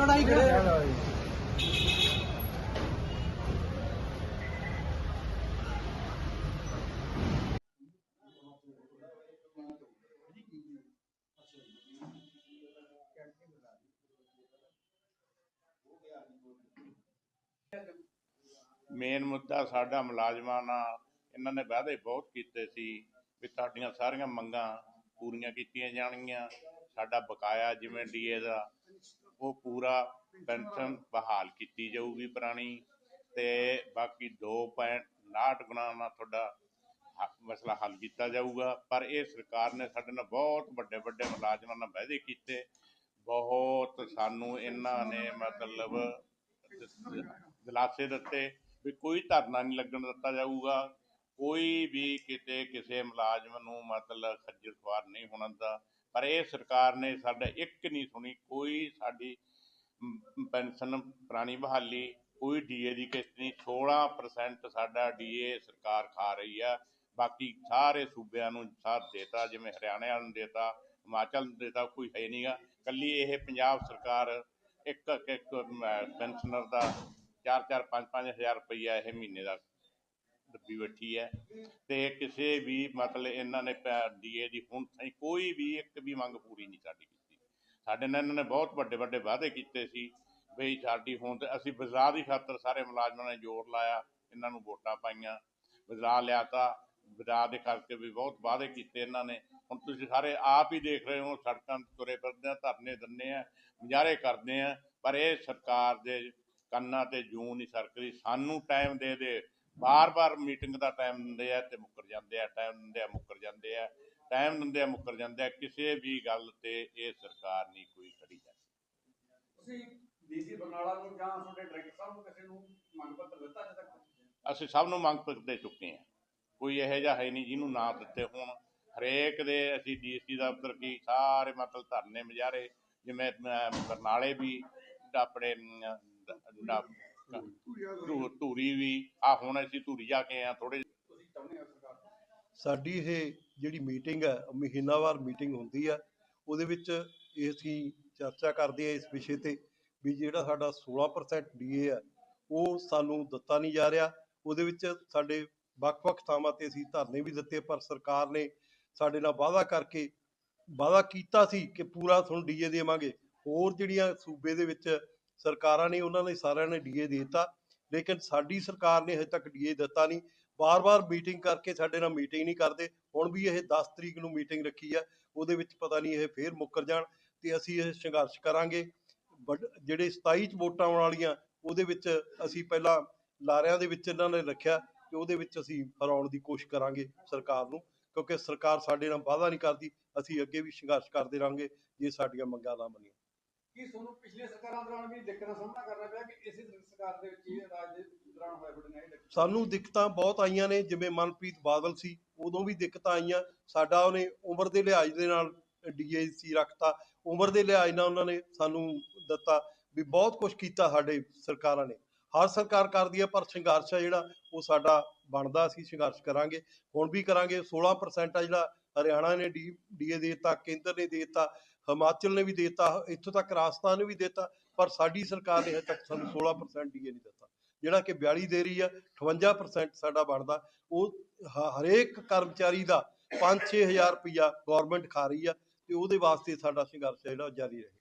ਚੌੜਾਈ ਕਿਹੜਾ ਮੇਨ ਮੁੱਦਾ ਸਾਡਾ ਮੁਲਾਜ਼ਮਾਂ ਨਾਲ, ਇਹਨਾਂ ਨੇ ਵਾਅਦੇ ਬਹੁਤ ਕੀਤੇ ਸੀ ਵੀ ਤੁਹਾਡੀਆਂ ਸਾਰੀਆਂ ਮੰਗਾਂ ਪੂਰੀਆਂ ਕੀਤੀਆਂ ਜਾਣਗੀਆਂ। ਸਾਡਾ ਬਕਾਇਆ ਜਿਵੇਂ ਡੀਏ ਦਾ ਉਹ ਪੂਰਾ ਪੈਨਸ਼ਨ ਬਹਾਲ ਕੀਤੀ ਜਾਊਗੀ ਪੁਰਾਣੀ ਤੇ ਬਾਕੀ 2.59 ਗੁਣਾ ਨਾਲ ਤੁਹਾਡਾ ਹ- ਮਸਲਾ ਹੱਲ ਕੀਤਾ ਜਾਊਗਾ। ਪਰ ਇਹ ਸਰਕਾਰ ਨੇ ਸਾਡੇ ਨਾਲ ਬਹੁਤ ਵੱਡੇ ਵੱਡੇ ਮੁਲਾਜ਼ਮਾਂ ਨਾਲ ਵਾਅਦੇ ਕੀਤੇ। ਬਹੁਤ ਸਾਨੂੰ ਇਹਨਾਂ ਨੇ ਮਤਲਬ ਦਿਲਾਸੇ ਦਿੱਤੇ ਵੀ ਕੋਈ ਧਰਨਾ ਨਹੀਂ ਲੱਗਣ ਦਿੱਤਾ ਜਾਊਗਾ। ਕੋਈ ਵੀ ਕਿਤੇ ਕਿਸੇ ਮੁਲਾਜ਼ਮ ਨੂੰ ਮਤਲਬ ਖੱਜਲ ਖੁਆਰ ਨਹੀਂ ਹੋਣ ਦਿੰਦਾ। ਪਰ ਇਹ ਸਰਕਾਰ ਨੇ ਸਾਡਾ ਇੱਕ ਨਹੀਂ ਸੁਣੀ, ਕੋਈ ਸਾਡੀ ਪੈਨਸ਼ਨ ਪੁਰਾਣੀ ਬਹਾਲੀ, ਕੋਈ ਡੀਏ ਦੀ ਕਿਸ਼ਤ ਨਹੀਂ 16% ਸਾਡਾ ਡੀਏ ਸਰਕਾਰ ਖਾ ਰਹੀ ਆ। ਬਾਕੀ ਸਾਰੇ ਸੂਬਿਆਂ ਨੂੰ ਸਾਥ ਦੇਤਾ, ਜਿਵੇਂ ਹਰਿਆਣਾ ਨੂੰ ਦੇਤਾ, ਹਿਮਾਚਲ ਨੂੰ ਦੇਤਾ, ਕੋਈ ਹੈ ਨਹੀਂਗਾ ਕੱਲੀ ਇਹ ਪੰਜਾਬ ਸਰਕਾਰ ਇੱਕ ਇੱਕ ਇੱਕ ਪੈਨਸ਼ਨਰ ਦਾ 4-4 5-5 ਹਜ਼ਾਰ ਰੁਪਈਆ ਇਹ ਮਹੀਨੇ ਦਾ ਦੱਬੀ ਬੈਠੀ ਹੈ ਤੇ ਕਿਸੇ ਵੀ ਮਤਲਬ ਇਹਨਾਂ ਨੇ ਡੀਏ ਦੀ ਹੁਣ ਤਾਈਂ ਕੋਈ ਵੀ ਇੱਕ ਵੀ ਮੰਗ ਪੂਰੀ ਨਹੀਂ ਸਾਡੀ ਕੀਤੀ। ਸਾਡੇ ਨਾਲ ਇਹਨਾਂ ਨੇ ਬਹੁਤ ਵੱਡੇ ਵੱਡੇ ਵਾਅਦੇ ਕੀਤੇ ਸੀ ਬਈ ਸਾਡੀ ਹੁਣ ਤੇ ਅਸੀਂ ਬਦਲਾਅ ਦੀ ਖਾਤਰ ਸਾਰੇ ਮੁਲਾਜ਼ਮਾਂ ਨੇ ਜ਼ੋਰ ਲਾਇਆ, ਇਹਨਾਂ ਨੂੰ ਵੋਟਾਂ ਪਾਈਆਂ ਬਦਲਾਅ ਲਿਆ ਤਾਂ ਬਦਲਾਅ ਦੇ ਕਰਕੇ ਵੀ ਬਹੁਤ ਵਾਅਦੇ ਕੀਤੇ ਇਹਨਾਂ ਨੇ। ਹੁਣ ਤੁਸੀਂ ਸਾਰੇ ਆਪ ਹੀ ਦੇਖ ਰਹੇ ਹੋ, ਸੜਕਾਂ ਤੁਰੇ ਫਿਰਦੇ ਆ, ਧਰਨੇ ਦਿੰਦੇ ਆ ਮੁਜ਼ਾਹਰੇ ਕਰਦੇ ਆ, ਪਰ ਇਹ ਸਰਕਾਰ ਦੇ ਕੰਨਾਂ ਤੇ ਜੂਨ ਨਹੀਂ ਸਰਕਦੀ, ਸਾਨੂੰ ਟਾਈਮ ਦੇ ਦੇ ਬਾਰ-ਬਾਰ ਮੀਟਿੰਗ ਦਾ ਟਾਈਮ ਦਿੰਦੇ ਆ ਤੇ ਮੁੱਕਰ ਜਾਂਦੇ ਆ ਟਾਈਮ ਦਿੰਦੇ ਆ ਮੁੱਕਰ ਜਾਂਦੇ ਆ ਟਾਈਮ ਦਿੰਦੇ ਆ ਮੁੱਕਰ ਜਾਂਦੇ ਆ ਕਿਸੇ ਵੀ ਗੱਲ ਤੇ ਇਹ ਸਰਕਾਰ ਨਹੀਂ ਕੋਈ ਖੜੀ ਜਾਂਦੀ। ਤੁਸੀਂ ਡੀਸੀ ਬਰਨਾਲਾ ਨੂੰ ਜਾਂ ਤੁਹਾਡੇ ਡਾਇਰੈਕਟਰ ਸਾਹਿਬ ਨੂੰ ਕਿਸੇ ਨੂੰ ਮੰਗ ਪੱਤਰ ਦਿੱਤਾ ਅਜੇ ਤੱਕ? ਅਸੀਂ ਸਭ ਨੂੰ ਮੰਗ ਪੱਤਰ ਦੇ ਚੁੱਕੇ ਹਾਂ। ਕੋਈ ਇਹੋ ਜਿਹਾ ਹੈ ਨਹੀਂ ਜਿਹਨੂੰ ਨਾ ਦਿੱਤੇ ਹੋਣ। ਹਰੇਕ ਦੇ ਅਸੀਂ ਡੀਸੀ ਦਫ਼ਤਰ ਕੀ ਸਾਰੇ ਮਤਲਬ ਧਰਨੇ ਮੁਜ਼ਾਹਰੇ ਜਿਵੇਂ ਬਰਨਾਲੇ ਵੀ ਆਪਣੇ ਧੂ- ਧੂਰੀ ਵੀ ਆ ਹੁਣ ਅਸੀਂ ਧੂਰੀ ਜਾ ਕੇ ਆ ਥੋੜੇ? ਸਾਡੀ ਇਹ ਜਿਹੜੀ ਮੀਟਿੰਗ ਹੈ ਮਹੀਨਾਵਾਰ ਮੀਟਿੰਗ ਹੁੰਦੀ ਹੈ ਉਹਦੇ ਵਿੱਚ ਇਹ ਅਸੀਂ ਚਰਚਾ ਕਰਦੇ ਆ ਇਸ ਵਿਸ਼ੇ ਤੇ ਵੀ ਜਿਹੜਾ ਸਾਡਾ 16% ਡੀਏ ਹੈ ਉਹ ਸਾਨੂੰ ਦਿੱਤਾ ਨਹੀਂ ਜਾ ਰਿਹਾ। ਉਹਦੇ ਵਿੱਚ ਸਾਡੇ ਵੱਖ-ਵੱਖ ਥਾਵਾਂ ਤੇ ਅਸੀਂ ਧਰਨੇ ਵੀ ਦਿੱਤੇ ਪਰ ਸਰਕਾਰ ਨੇ ਸਾਡੇ ਨਾਲ ਵਾਅਦਾ ਕਰਕੇ ਵਾਅਦਾ ਕੀਤਾ ਸੀ ਕਿ ਪੂਰਾ ਤੁਹਾਨੂੰ ਡੀਏ ਦੇਵਾਂਗੇ। ਹੋਰ ਜਿਹੜੀਆਂ ਸੂਬੇ ਦੇ ਵਿੱਚ ਸਰਕਾਰਾਂ ਨੇ ਉਹਨਾਂ ਨੇ ਸਾਰਿਆਂ ਨੇ ਡੀਏ ਦਿੱਤਾ, ਲੇਕਿਨ ਸਾਡੀ ਸਰਕਾਰ ਨੇ ਹਜੇ ਤੱਕ ਡੀਏ ਦਿੱਤਾ ਨਹੀਂ। ਬਾਰ-ਬਾਰ ਮੀਟਿੰਗ ਕਰਕੇ ਸਾਡੇ ਨਾਲ ਮੀਟਿੰਗ ਨਹੀਂ ਕਰਦੇ। ਹੁਣ ਵੀ ਇਹ 10 ਤਰੀਕ ਨੂੰ ਮੀਟਿੰਗ ਰੱਖੀ ਆ, ਉਹਦੇ ਵਿੱਚ ਪਤਾ ਨਹੀਂ ਇਹ ਫੇਰ ਮੁੱਕਰ ਜਾਣ ਤੇ ਅਸੀਂ ਇਹ ਸੰਘਰਸ਼ ਕਰਾਂਗੇ। ਵੱਡ- ਜਿਹੜੇ 27 ਚ ਵੋਟਾਂ ਆਉਣ ਵਾਲੀਆਂ, ਉਹਦੇ ਵਿੱਚ ਅਸੀਂ ਪਹਿਲਾਂ ਲਾਰਿਆਂ ਦੇ ਵਿੱਚ ਇਹਨਾਂ ਨੇ ਰੱਖਿਆ ਤੇ ਉਹਦੇ ਵਿੱਚ ਅਸੀਂ ਹਰਾਉਣ ਦੀ ਕੋਸ਼ਿਸ਼ ਕਰਾਂਗੇ ਸਰਕਾਰ ਨੂੰ, ਕਿਉਂਕਿ ਸਰਕਾਰ ਸਾਡੇ ਨਾਲ ਵਾਅਦਾ ਨਹੀਂ ਕਰਦੀ, ਅਸੀਂ ਅੱਗੇ ਵੀ ਸੰਘਰਸ਼ ਕਰਦੇ ਰਹਾਂਗੇ ਜੇ ਸਾਡੀਆਂ ਮੰਗਾਂ ਨਾ ਮੰਨੀਆਂ। ਕੀ ਤੁਹਾਨੂੰ ਪਿਛਲੇ ਸਰਕਾਰਾਂ ਦੌਰਾਨ ਵੀ ਦਿੱਕਤਾਂ ਸਾਹਮਣਾ ਕਰਨਾ ਪਿਆ ਕਿ ਇਸੇ ਸਰਕਾਰ ਦੇ ਵਿੱਚ ਹੀ ਰਾਜ ਦੇ ਦੌਰਾਨ ਹੋਇਆ ਤੁਹਾਡੇ ਨਾਲ ਸਾਨੂੰ ਦਿੱਕਤਾਂ ਬਹੁਤ ਆਈਆਂ ਨੇ, ਜਿਵੇਂ ਮਨਪ੍ਰੀਤ ਬਾਦਲ ਸੀ, ਉਦੋਂ ਵੀ ਦਿੱਕਤਾਂ ਆਈਆਂ। ਸਾਡਾ ਉਹਨੇ ਉਮਰ ਦੇ ਲਿਹਾਜ਼ ਦੇ ਨਾਲ ਡੀਏਸੀ ਰੱਖਤਾ, ਉਮਰ ਦੇ ਲਿਹਾਜ਼ ਨਾਲ ਉਹਨਾਂ ਨੇ ਸਾਨੂੰ ਦਿੱਤਾ ਵੀ ਬਹੁਤ ਕੁਝ ਕੀਤਾ ਸਾਡੇ ਸਰਕਾਰਾਂ ਨੇ। ਹਰ ਸਰਕਾਰ ਕਰਦੀ ਹੈ ਪਰ ਸੰਘਰਸ਼ ਆ ਜਿਹੜਾ, ਉਹ ਸਾਡਾ ਬਣਦਾ, ਅਸੀਂ ਸੰਘਰਸ਼ ਕਰਾਂਗੇ। ਹੁਣ ਵੀ ਕਰਾਂਗੇ 16% ਆ ਜਿਹੜਾ ਹਰਿਆਣਾ ਨੇ ਡੀਏ ਦੇ ਦਿੱਤਾ, ਕੇਂਦਰ ਨੇ ਦੇ ਦਿੱਤਾ। ਹਿਮਾਚਲ ਨੇ ਵੀ ਦੇ ਦਿੱਤਾ, ਇੱਥੋਂ ਤੱਕ ਰਾਜਸਥਾਨ ਨੇ ਵੀ ਦੇ ਦਿੱਤਾ, ਪਰ ਸਾਡੀ ਸਰਕਾਰ ਨੇ ਹਜੇ ਤੱਕ ਸਾਨੂੰ 16% ਡੀਏ ਨਹੀਂ ਦਿੱਤਾ। ਜਿਹੜਾ ਕਿ 42 ਦੇ ਰਹੀ ਆ 58% ਸਾਡਾ ਬਣਦਾ। ਉਹ ਹਰੇਕ ਕਰਮਚਾਰੀ ਦਾ 5-6000 ਰੁਪਇਆ ਗਵਰਨਮੈਂਟ ਖਾ ਰਹੀ ਆ, ਤੇ ਉਹਦੇ ਵਾਸਤੇ ਸਾਡਾ ਸੰਘਰਸ਼ ਜਿਹੜਾ ਜਾਰੀ ਰਹੇ।